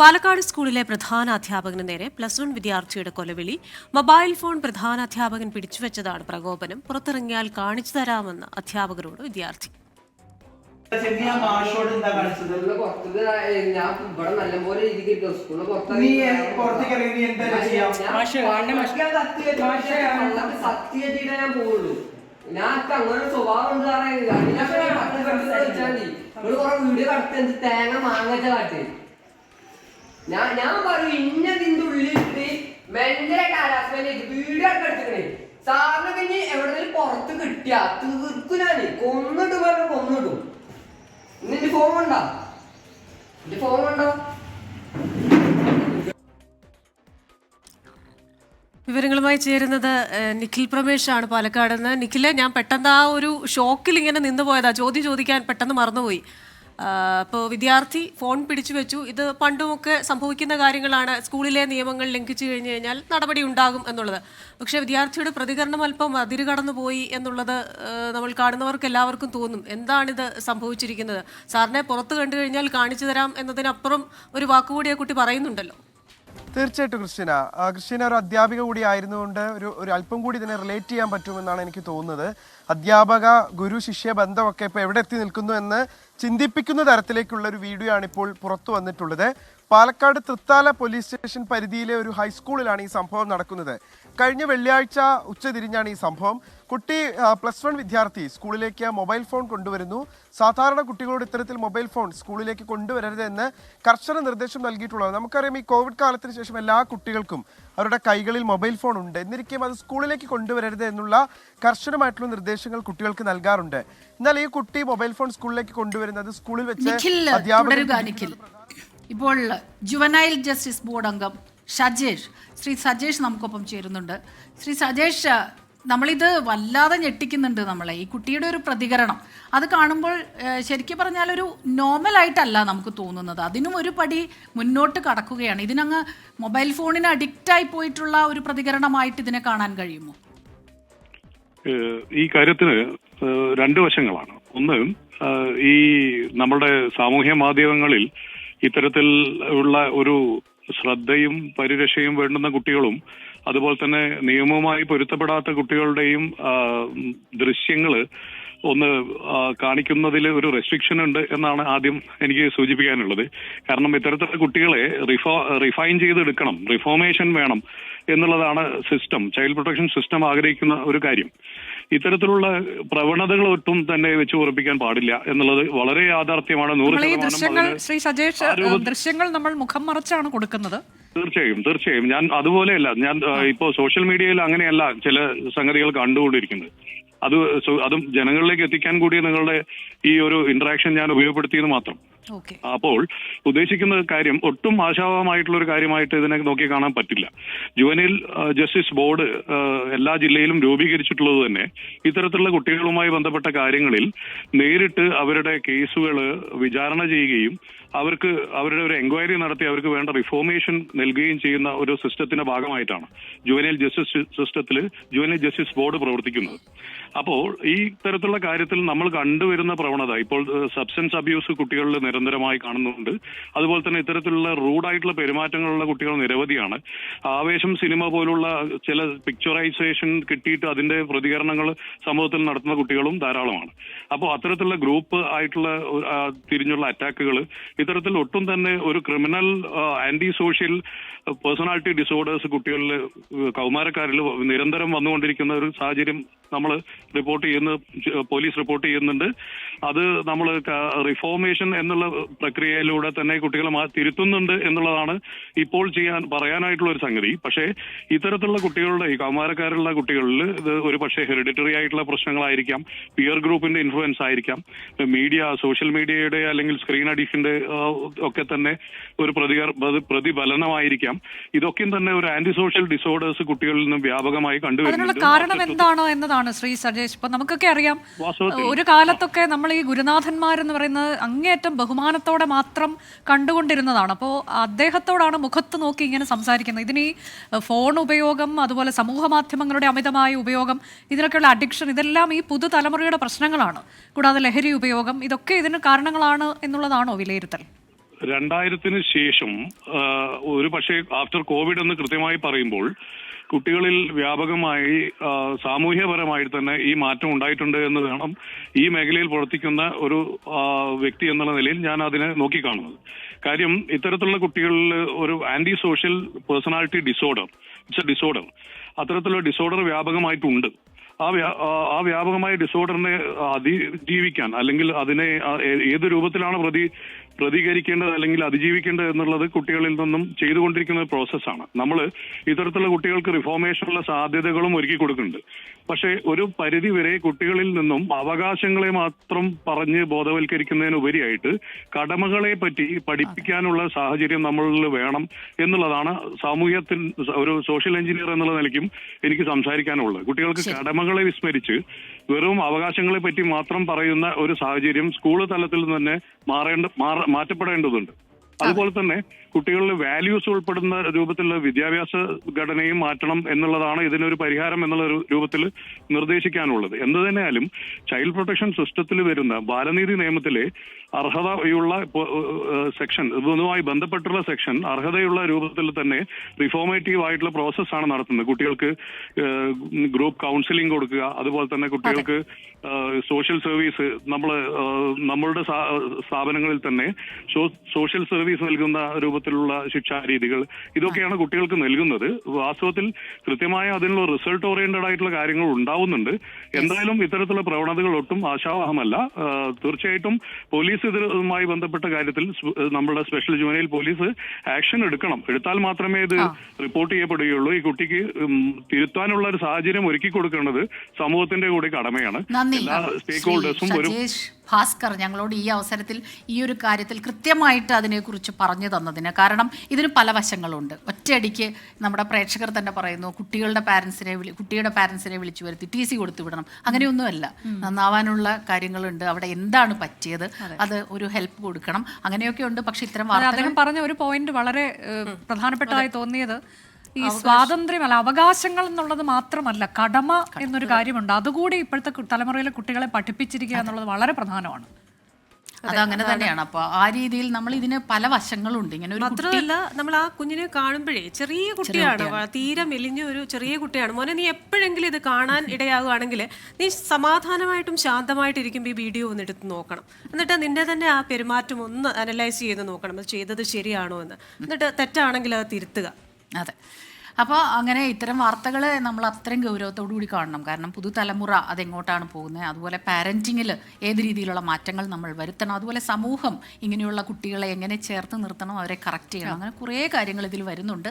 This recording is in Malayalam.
പാലക്കാട് സ്കൂളിലെ പ്രധാന അധ്യാപകന് നേരെ പ്ലസ് വൺ വിദ്യാർത്ഥിയുടെ കൊലവിളി. മൊബൈൽ ഫോൺ പ്രധാന അധ്യാപകൻ പിടിച്ചുവെച്ചതാണ് പ്രകോപനം. പുറത്തിറങ്ങിയാൽ കാണിച്ചു തരാമെന്ന് അധ്യാപകരോട് വിദ്യാർത്ഥി. ഞാൻ അങ്ങനെ സ്വഭാവം വീഡിയോ കടത്തി തേങ്ങ മാങ്ങച്ച കാട്ട് ഞാൻ ഞാൻ പറയും ഇന്നതിന്റെ ഉള്ളിലിട്ട് മെന്റലായിട്ട് ഹരാസ്മെന്റ് ചെയ്ത് വീഡിയോ ഒക്കെ എടുത്തിക്കണേ സാറിന് പിന്നെ എവിടെന്നെങ്കിലും പുറത്ത് കിട്ടിയ തീർക്കും ഞാൻ. കൊന്നിട്ട് പറഞ്ഞു കൊന്നിടും. നിന്റെ ഫോൺ ഉണ്ടോ? നിന്റെ ഫോൺ ഉണ്ടോ? വിവരങ്ങളുമായി ചേരുന്നത് നിഖിൽ ആണ് പാലക്കാട് നിന്ന്. നിഖിലെ ഞാൻ പെട്ടെന്ന് ആ ഒരു ഷോക്കിൽ ഇങ്ങനെ നിന്ന് പോയതാ. ചോദ്യം ചോദിക്കാൻ പെട്ടെന്ന് മറന്നുപോയി. അപ്പോൾ വിദ്യാർത്ഥി ഫോൺ പിടിച്ചു വെച്ചു. ഇത് പണ്ടുമൊക്കെ സംഭവിക്കുന്ന കാര്യങ്ങളാണ്. സ്കൂളിലെ നിയമങ്ങൾ ലംഘിച്ചു കഴിഞ്ഞു കഴിഞ്ഞാൽ നടപടി ഉണ്ടാകും എന്നുള്ളത്. പക്ഷേ വിദ്യാർത്ഥിയുടെ പ്രതികരണം അല്പം അതിര് കടന്നു പോയി എന്നുള്ളത് നമ്മൾ കാണുന്നവർക്ക് എല്ലാവർക്കും തോന്നും. എന്താണിത് സംഭവിച്ചിരിക്കുന്നത്? സാറിനെ പുറത്ത് കണ്ടു കഴിഞ്ഞാൽ കാണിച്ചു തരാം എന്നതിനപ്പുറം ഒരു വാക്കുകൂടി ആ കുട്ടി പറയുന്നുണ്ടല്ലോ. തീർച്ചയായിട്ടും ക്രിസ്റ്റീന ക്രിസ്റ്റീന ഒരു അധ്യാപിക കൂടി ആയിരുന്നുകൊണ്ട് ഒരു ഒരു അല്പം കൂടി ഇതിനെ റിലേറ്റ് ചെയ്യാൻ പറ്റുമെന്നാണ് എനിക്ക് തോന്നുന്നത്. അധ്യാപക ഗുരു ശിഷ്യ ബന്ധമൊക്കെ ഇപ്പോൾ എവിടെ എത്തി നിൽക്കുന്നു എന്ന് ചിന്തിപ്പിക്കുന്ന തരത്തിലേക്കുള്ള ഒരു വീഡിയോ ആണ് ഇപ്പോൾ പുറത്തു വന്നിട്ടുള്ളത്. പാലക്കാട് തൃത്താല പോലീസ് സ്റ്റേഷൻ പരിധിയിലെ ഒരു ഹൈസ്കൂളിലാണ് ഈ സംഭവം നടക്കുന്നത്. കഴിഞ്ഞ വെള്ളിയാഴ്ച ഉച്ചതിരിഞ്ഞാണ് ഈ സംഭവം. കുട്ടി പ്ലസ് വൺ വിദ്യാർത്ഥി സ്കൂളിലേക്ക് മൊബൈൽ ഫോൺ കൊണ്ടുവരുന്നു. സാധാരണ കുട്ടികളോട് ഇത്തരത്തിൽ മൊബൈൽ ഫോൺ സ്കൂളിലേക്ക് കൊണ്ടുവരരുത് എന്ന് കർശന നിർദ്ദേശം നൽകിയിട്ടുള്ളത്. നമുക്കറിയാം ഈ കോവിഡ് കാലത്തിന് ശേഷം എല്ലാ കുട്ടികൾക്കും അവരുടെ കൈകളിൽ മൊബൈൽ ഫോൺ ഉണ്ട്. എന്നിരിക്കും അത് സ്കൂളിലേക്ക് കൊണ്ടുവരരുത് എന്നുള്ള കർശനമായിട്ടുള്ള നിർദ്ദേശങ്ങൾ കുട്ടികൾക്ക് നൽകാറുണ്ട്. എന്നാൽ ഈ കുട്ടി മൊബൈൽ ഫോൺ സ്കൂളിലേക്ക് കൊണ്ടുവരുന്നത് സ്കൂളിൽ വെച്ച് അധ്യാപകർ ഇപ്പോൾ ജുവനൈൽ ജസ്റ്റിസ് ബോർഡ് അംഗം ഷജേഷ് ശ്രീ സജേഷ് നമുക്കൊപ്പം ചേരുന്നുണ്ട്. ശ്രീ സജേഷ് നമ്മളിത് വല്ലാതെ ഞെട്ടിക്കുന്നുണ്ട് നമ്മളെ. ഈ കുട്ടിയുടെ ഒരു പ്രതികരണം. അത് കാണുമ്പോൾ ശരിക്കും പറഞ്ഞാൽ ഒരു നോർമൽ ആയിട്ടല്ല നമുക്ക് തോന്നുന്നത്. അതിനും ഒരു പടി മുന്നോട്ട് കടക്കുകയാണ്. ഇതിനങ്ങ് മൊബൈൽ ഫോണിന് അഡിക്റ്റായി പോയിട്ടുള്ള ഒരു പ്രതികരണമായിട്ട് ഇതിനെ കാണാൻ കഴിയുമോ? ഈ കാര്യത്തിന് രണ്ട് വശങ്ങളാണ്. ഒന്ന് ഈ നമ്മുടെ സാമൂഹ്യ മാധ്യമങ്ങളിൽ ഇത്തരത്തിൽ ഉള്ള ഒരു ശ്രദ്ധയും പരിരക്ഷയും വേണ്ടുന്ന കുട്ടികളും അതുപോലെ തന്നെ നിയമവുമായി പൊരുത്തപ്പെടാത്ത കുട്ടികളുടെയും ദൃശ്യങ്ങൾ ഒന്ന് കാണിക്കുന്നതിൽ ഒരു റെസ്ട്രിക്ഷൻ ഉണ്ട് എന്നാണ് ആദ്യം എനിക്ക് സൂചിപ്പിക്കാനുള്ളത്. കാരണം ഇത്തരത്തിലുള്ള കുട്ടികളെ റിഫോ റിഫൈൻ ചെയ്തെടുക്കണം റിഫോർമേഷൻ വേണം എന്നുള്ളതാണ് സിസ്റ്റം ചൈൽഡ് പ്രൊട്ടക്ഷൻ സിസ്റ്റം ആഗ്രഹിക്കുന്ന ഒരു കാര്യം. ഇത്തരത്തിലുള്ള പ്രവണതകൾ ഒട്ടും തന്നെ വെച്ച് ഉറപ്പിക്കാൻ പാടില്ല എന്നുള്ളത് വളരെ യാഥാർത്ഥ്യമാണ്. നൂറ് ശതമാനം ശ്രീ സജേഷ് ദൃശ്യങ്ങൾ നമ്മൾ മുഖം മറച്ചാണ് കൊടുക്കുന്നത്. തീർച്ചയായും തീർച്ചയായും. ഞാൻ അതുപോലെയല്ല ഞാൻ ഇപ്പോൾ ഇപ്പോ സോഷ്യൽ മീഡിയയിൽ അങ്ങനെയല്ല ചില സംഗതികൾ കണ്ടുകൊണ്ടിരിക്കുന്നത്. അത് അതും ജനങ്ങളിലേക്ക് എത്തിക്കാൻ കൂടി നിങ്ങളുടെ ഈ ഒരു ഇന്ററാക്ഷൻ ഞാൻ ഉപയോഗപ്പെടുത്തിയെന്ന് മാത്രം. അപ്പോൾ ഉദ്ദേശിക്കുന്ന കാര്യം ഒട്ടും ആശാവഹമായിട്ടുള്ള ഒരു കാര്യമായിട്ട് ഇതിനെ നോക്കി കാണാൻ പറ്റില്ല. ജുവനിൽ ജസ്റ്റിസ് ബോർഡ് എല്ലാ ജില്ലയിലും രൂപീകരിച്ചിട്ടുള്ളത് തന്നെ ഇത്തരത്തിലുള്ള കുട്ടികളുമായി ബന്ധപ്പെട്ട കാര്യങ്ങളിൽ നേരിട്ട് അവരുടെ കേസുകൾ വിചാരണ ചെയ്യുകയും അവർക്ക് അവരുടെ ഒരു എൻക്വയറി നടത്തി അവർക്ക് വേണ്ട റിഫോർമേഷൻ നൽകുകയും ചെയ്യുന്ന ഒരു സിസ്റ്റത്തിന്റെ ഭാഗമായിട്ടാണ് ജുവനൈൽ ജസ്റ്റിസ് സിസ്റ്റത്തിൽ ജുവനൈൽ ജസ്റ്റിസ് ബോർഡ് പ്രവർത്തിക്കുന്നത്. അപ്പോൾ ഈ തരത്തിലുള്ള കാര്യത്തിൽ നമ്മൾ കണ്ടുവരുന്ന പ്രവണത ഇപ്പോൾ സബ്സ്റ്റൻസ് അബ്യൂസ് കുട്ടികളിൽ നിരന്തരമായി കാണുന്നുണ്ട്. അതുപോലെ തന്നെ ഇത്തരത്തിലുള്ള റൂഡായിട്ടുള്ള പെരുമാറ്റങ്ങളുള്ള കുട്ടികൾ നിരവധിയാണ്. ആവേശം സിനിമ പോലുള്ള ചില പിക്ചറൈസേഷൻ കിട്ടിയിട്ട് അതിന്റെ പ്രതികരണങ്ങൾ സമൂഹത്തിൽ നടത്തുന്ന കുട്ടികളും ധാരാളമാണ്. അപ്പോൾ അത്തരത്തിലുള്ള ഗ്രൂപ്പ് ആയിട്ടുള്ള തിരിഞ്ഞുള്ള അറ്റാക്കുകൾ ഇത്തരത്തിൽ ഒട്ടും തന്നെ ഒരു criminal anti social personality disorders കുട്ടികളിൽ കൗമാരക്കാരിൽ നിരന്തരം വന്നുകൊണ്ടിരിക്കുന്ന ഒരു സാഹചര്യം നമ്മൾ റിപ്പോർട്ട് ചെയ്യുന്ന പോലീസ് റിപ്പോർട്ട് ചെയ്യുന്നുണ്ട്. അത് നമ്മൾ റിഫോർമേഷൻ എന്നുള്ള പ്രക്രിയയിലൂടെ തന്നെ കുട്ടികളെ തിരുത്തുന്നുണ്ട് എന്നുള്ളതാണ് ഇപ്പോൾ ചെയ്യാൻ പറയാനായിട്ടുള്ള ഒരു സംഗതി. പക്ഷേ ഇത്തരത്തിലുള്ള കുട്ടികളുടെ ഈ കൗമാരക്കാരുള്ള കുട്ടികളിൽ ഇത് ഒരു പക്ഷേ ഹെറിഡിറ്ററി ആയിട്ടുള്ള പ്രശ്നങ്ങളായിരിക്കാം. പിയർ ഗ്രൂപ്പിന്റെ ഇൻഫ്ലുവൻസ് ആയിരിക്കാം. മീഡിയ സോഷ്യൽ മീഡിയയുടെ അല്ലെങ്കിൽ സ്ക്രീൻ അഡിക്ഷന്റെ ഒക്കെ തന്നെ ഒരു പ്രതികർ പ്രതി- പ്രതിഫലനമായിരിക്കാം. ഇതൊക്കെയും തന്നെ ഒരു ആന്റി സോഷ്യൽ ഡിസോർഡേഴ്സ് കുട്ടികളിൽ നിന്നും വ്യാപകമായി കണ്ടുവരുന്നുണ്ട്. കാരണം എന്താണോ എന്നതാണ് ശ്രീ സജേഷ്. ഇപ്പൊ നമുക്കൊക്കെ അറിയാം ഒരു കാലത്തൊക്കെ നമ്മൾ ഈ ഗുരുനാഥന്മാരെന്ന് പറയുന്നത് അങ്ങേയറ്റം ബഹുമാനത്തോടെ മാത്രം കണ്ടുകൊണ്ടിരുന്നതാണ്. അപ്പോൾ അദ്ദേഹത്തോടാണ് മുഖത്ത് നോക്കി ഇങ്ങനെ സംസാരിക്കുന്നത്. ഇതിന് ഈ ഫോൺ ഉപയോഗം അതുപോലെ സമൂഹ മാധ്യമങ്ങളുടെ അമിതമായ ഉപയോഗം ഇതിനൊക്കെയുള്ള അഡിക്ഷൻ ഇതെല്ലാം ഈ പുതുതലമുറയുടെ പ്രശ്നങ്ങളാണ്. കൂടാതെ ലഹരി ഉപയോഗം ഇതൊക്കെ ഇതിന് കാരണങ്ങളാണ് എന്നുള്ളതാണോ വിലയിരുത്തൽ? രണ്ടായിരത്തിന് ശേഷം ഒരു പക്ഷേ ആഫ്റ്റർ കോവിഡ് എന്ന് കൃത്യമായി പറയുമ്പോൾ കുട്ടികളിൽ വ്യാപകമായി സാമൂഹ്യപരമായി തന്നെ ഈ മാറ്റം ഉണ്ടായിട്ടുണ്ട് എന്ന് വേണം ഈ മേഖലയിൽ പ്രവർത്തിക്കുന്ന ഒരു വ്യക്തി എന്നുള്ള നിലയിൽ ഞാൻ അതിനെ നോക്കിക്കാണുന്നത്. കാര്യം ഇത്തരത്തിലുള്ള കുട്ടികളിൽ ഒരു anti social personality disorder it's a disorder അത്തരത്തിലുള്ള ഡിസോർഡർ വ്യാപകമായിട്ടുണ്ട്. ആ ആ- വ്യാപകമായ ഡിസോർഡറിനെ അതിജീവിക്കാൻ അല്ലെങ്കിൽ അതിനെ ഏത് രൂപത്തിലാണ് പ്രതി പ്രതികരിക്കേണ്ടത് അല്ലെങ്കിൽ അതിജീവിക്കേണ്ടത് എന്നുള്ളത് കുട്ടികളിൽ നിന്നും ചെയ്തുകൊണ്ടിരിക്കുന്ന ഒരു പ്രോസസ്സാണ് നമ്മൾ ഇത്തരത്തിലുള്ള കുട്ടികൾക്ക് റിഫോർമേഷനുള്ള സാധ്യതകളും ഒരുക്കി കൊടുക്കുന്നുണ്ട്. പക്ഷേ ഒരു പരിധി വരെ കുട്ടികളിൽ നിന്നും അവകാശങ്ങളെ മാത്രം പറഞ്ഞ് ബോധവൽക്കരിക്കുന്നതിനുപരിയായിട്ട് കടമകളെ പറ്റി പഠിപ്പിക്കാനുള്ള സാഹചര്യം നമ്മളിൽ വേണം എന്നുള്ളതാണ് സാമൂഹ്യത്തിൽ ഒരു സോഷ്യൽ എഞ്ചിനീയർ എന്നുള്ള നിലയ്ക്കും എനിക്ക് സംസാരിക്കാനുള്ളത്. കുട്ടികൾക്ക് കടമകളെ വിസ്മരിച്ച് വെറും അവകാശങ്ങളെ പറ്റി മാത്രം പറയുന്ന ഒരു സാഹചര്യം സ്കൂൾ തലത്തിൽ തന്നെ മാറേണ്ട മാറ- മാറ്റപ്പെടേണ്ടതുണ്ട്. അതുപോലെ തന്നെ കുട്ടികളിൽ വാല്യൂസ് ഉൾപ്പെടുന്ന രൂപത്തിലുള്ള വിദ്യാഭ്യാസ ഘടനയും മാറ്റണം എന്നുള്ളതാണ് ഇതിനൊരു പരിഹാരം എന്നുള്ള രൂപത്തിൽ നിർദ്ദേശിക്കാനുള്ളത്. എന്ത് തന്നെയാലും ചൈൽഡ് പ്രൊട്ടക്ഷൻ സിസ്റ്റത്തിൽ വരുന്ന ബാലനീതി നിയമത്തിലെ അർഹതയുള്ള സെക്ഷൻ ഇതുമായി ബന്ധപ്പെട്ടുള്ള സെക്ഷൻ അർഹതയുള്ള രൂപത്തിൽ തന്നെ റിഫോർമേറ്റീവ് ആയിട്ടുള്ള പ്രോസസ്സാണ് നടത്തുന്നത്. കുട്ടികൾക്ക് ഗ്രൂപ്പ് കൗൺസിലിംഗ് കൊടുക്കുക അതുപോലെ തന്നെ കുട്ടികൾക്ക് സോഷ്യൽ സർവീസ് നമ്മൾ നമ്മളുടെ സ്ഥാപനങ്ങളിൽ തന്നെ സോഷ്യൽ സർവീസ് നൽകുന്ന രൂപത്തിലുള്ള ശിക്ഷാരീതികൾ ഇതൊക്കെയാണ് കുട്ടികൾക്ക് നൽകുന്നത്. വാസ്തവത്തിൽ കൃത്യമായ അതിനുള്ള റിസൾട്ട് ഓറിയന്റഡ് ആയിട്ടുള്ള കാര്യങ്ങൾ ഉണ്ടാവുന്നുണ്ട്. എന്തായാലും ഇത്തരത്തിലുള്ള പ്രവണതകൾ ഒട്ടും ആശാവഹമല്ല. തീർച്ചയായിട്ടും പോലീസ് ഇതുമായി ബന്ധപ്പെട്ട കാര്യത്തിൽ നമ്മുടെ സ്പെഷ്യൽ ജുവനയിൽ പോലീസ് ആക്ഷൻ എടുക്കണം. എടുത്താൽ മാത്രമേ ഇത് റിപ്പോർട്ട് ചെയ്യപ്പെടുകയുള്ളൂ. ഈ കുട്ടിക്ക് തിരുത്താനുള്ള ഒരു സാഹചര്യം ഒരുക്കി കൊടുക്കേണ്ടത് സമൂഹത്തിന്റെ കൂടി കടമയാണ്. എല്ലാ സ്റ്റേക്ക് ഹോൾഡേഴ്സും ഒരു ഭാസ്കർ ഞങ്ങളോട് ഈ അവസരത്തിൽ ഈ ഒരു കാര്യത്തിൽ കൃത്യമായിട്ട് അതിനെക്കുറിച്ച് പറഞ്ഞു തന്നതിന് കാരണം ഇതിന് പല വശങ്ങളുണ്ട്. ഒറ്റയടിക്ക് നമ്മുടെ പ്രേക്ഷകർ തന്നെ പറയുന്നു കുട്ടികളുടെ പാരൻസിനെ വിളി കുട്ടിയുടെ പാരൻസിനെ വിളിച്ചു വരുത്തി ടി സി കൊടുത്തു വിടണം. അങ്ങനെയൊന്നുമല്ല. നന്നാവാനുള്ള കാര്യങ്ങളുണ്ട്. അവിടെ എന്താണ് പറ്റിയത്? അത്. ഒരു ഹെൽപ്പ് കൊടുക്കണം. അങ്ങനെയൊക്കെ ഉണ്ട് പക്ഷെ ഇത്തരം അദ്ദേഹം പറഞ്ഞ ഒരു പോയിന്റ് വളരെ പ്രധാനപ്പെട്ടതായി തോന്നിയത്. ഈ സ്വാതന്ത്ര്യമല്ല അവകാശങ്ങൾ എന്നുള്ളത് മാത്രമല്ല കടമ എന്നൊരു കാര്യമുണ്ട്. അതുകൂടി ഇപ്പോഴത്തെ തലമുറയിലെ കുട്ടികളെ പഠിപ്പിച്ചിരിക്കുക എന്നുള്ളത് വളരെ പ്രധാനമാണ്. അതങ്ങനെ തന്നെയാണ്. അപ്പൊ ആ രീതിയിൽ നമ്മൾ ഇതിന് പല വശങ്ങളുണ്ട്. ഇങ്ങനെ ഒരു മാത്രമല്ല നമ്മൾ ആ കുഞ്ഞിനെ കാണുമ്പോഴേ ചെറിയ കുട്ടിയാണ്. തീരെ മെലിഞ്ഞ ഒരു ചെറിയ കുട്ടിയാണ്. മോനെ നീ എപ്പോഴെങ്കിലും ഇത് കാണാൻ ഇടയാകുകയാണെങ്കിൽ നീ സമാധാനമായിട്ടും ശാന്തമായിട്ടും ഇരിക്കുമ്പോൾ ഈ വീഡിയോ ഒന്ന് എടുത്ത് നോക്കണം. എന്നിട്ട് നിന്റെ തന്നെ ആ പെരുമാറ്റം ഒന്ന് അനലൈസ് ചെയ്ത് നോക്കണം. അത് ചെയ്തത് ശരിയാണോ എന്ന്. എന്നിട്ട് തെറ്റാണെങ്കിൽ അത് തിരുത്തുക. അതെ. അപ്പോൾ അങ്ങനെ ഇത്തരം വാർത്തകൾ നമ്മൾ അത്രയും ഗൗരവത്തോടു കൂടി കാണണം. കാരണം പുതുതലമുറ അതെങ്ങോട്ടാണ് പോകുന്നത് അതുപോലെ പാരന്റിങ്ങിൽ ഏത് രീതിയിലുള്ള മാറ്റങ്ങൾ നമ്മൾ വരുത്തണം? അതുപോലെ സമൂഹം ഇങ്ങനെയുള്ള കുട്ടികളെ എങ്ങനെ ചേർത്ത് നിർത്തണം? അവരെ കറക്റ്റ് ചെയ്യണം? അങ്ങനെ കുറേ കാര്യങ്ങൾ ഇതിൽ വരുന്നുണ്ട്.